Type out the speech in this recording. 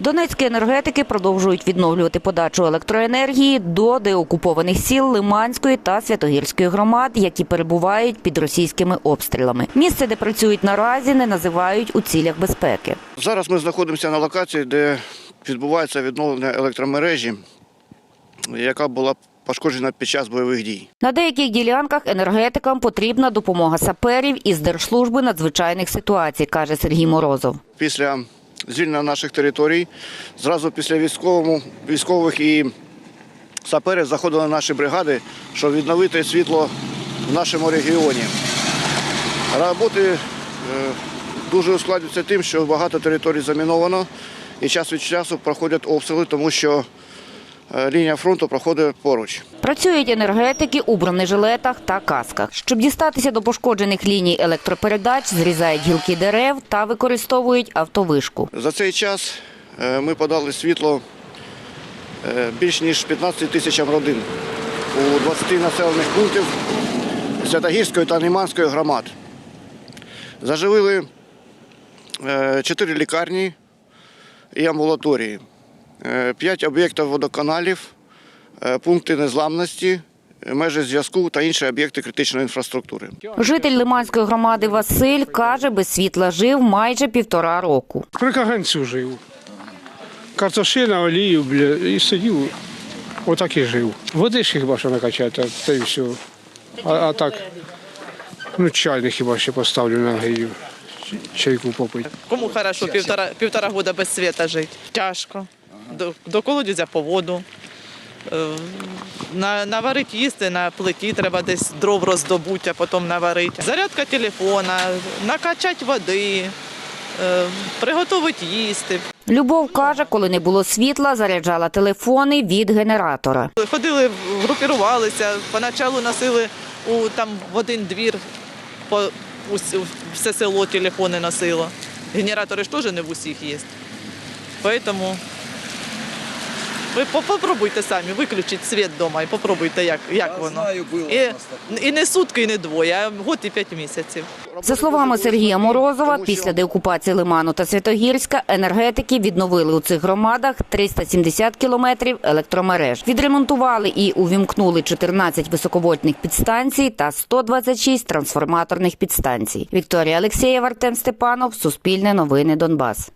Донецькі енергетики продовжують відновлювати подачу електроенергії до деокупованих сіл Лиманської та Святогірської громад, які перебувають під російськими обстрілами. Місце, де працюють наразі, не називають у цілях безпеки. Зараз ми знаходимося на локації, де відбувається відновлення електромережі, яка була пошкоджена під час бойових дій. На деяких ділянках енергетикам потрібна допомога саперів із Держслужби надзвичайних ситуацій, каже Сергій Морозов. Після звільнення наших територій, зразу після військових і саперів заходили наші бригади, щоб відновити світло в нашому регіоні. Роботи е, дуже ускладнюються тим, що багато територій заміновано і час від часу проходять обстріли, тому що лінія фронту проходить поруч. Працюють енергетики у бронежилетах та касках. Щоб дістатися до пошкоджених ліній електропередач, зрізають гілки дерев та використовують автовишку. За цей час е, ми подали світло е, більш ніж 15 тисячам родин у 20 населених пунктів Святогірської та Лиманської громад. Заживили 4 лікарні і амбулаторії, 5 об'єктів водоканалів, е, пункти незламності, межі зв'язку та інші об'єкти критичної інфраструктури. Житель Лиманської громади Василь каже, без світла жив майже півтора року. При каганцю жив. Картошина, олію, бля, і сидів. Отак і жив. Води ж хіба що накачати, та й все. А, а так, ну чайник хіба ще поставлю на грію. Чайку попити. Кому хорошо півтора, півтора года без світа жити? Тяжко. До, до колодязя по воду. Е, На, наварити їсти на плиті, треба десь дров роздобути, а потім наварити. Зарядка телефона, накачати води, е, приготувати їсти. Любов каже, коли не було світла, заряджала телефони від генератора. Ходили, групірувалися, поначалу носили у, там, в один двір, по, ус- все село телефони носило. Генератори ж теж не в усіх є. Тому ви попробуйте самі, виключіть світ вдома і попробуйте, як, як воно. І, і не сутки, і не двоє, а год і п'ять місяців. За словами Сергія Морозова, після деокупації Лиману та Святогірська енергетики відновили у цих громадах 370 кілометрів електромереж. Відремонтували і увімкнули 14 високовольтних підстанцій та 126 трансформаторних підстанцій. Вікторія Алексєєва, Артем Степанов, Суспільне новини Донбас.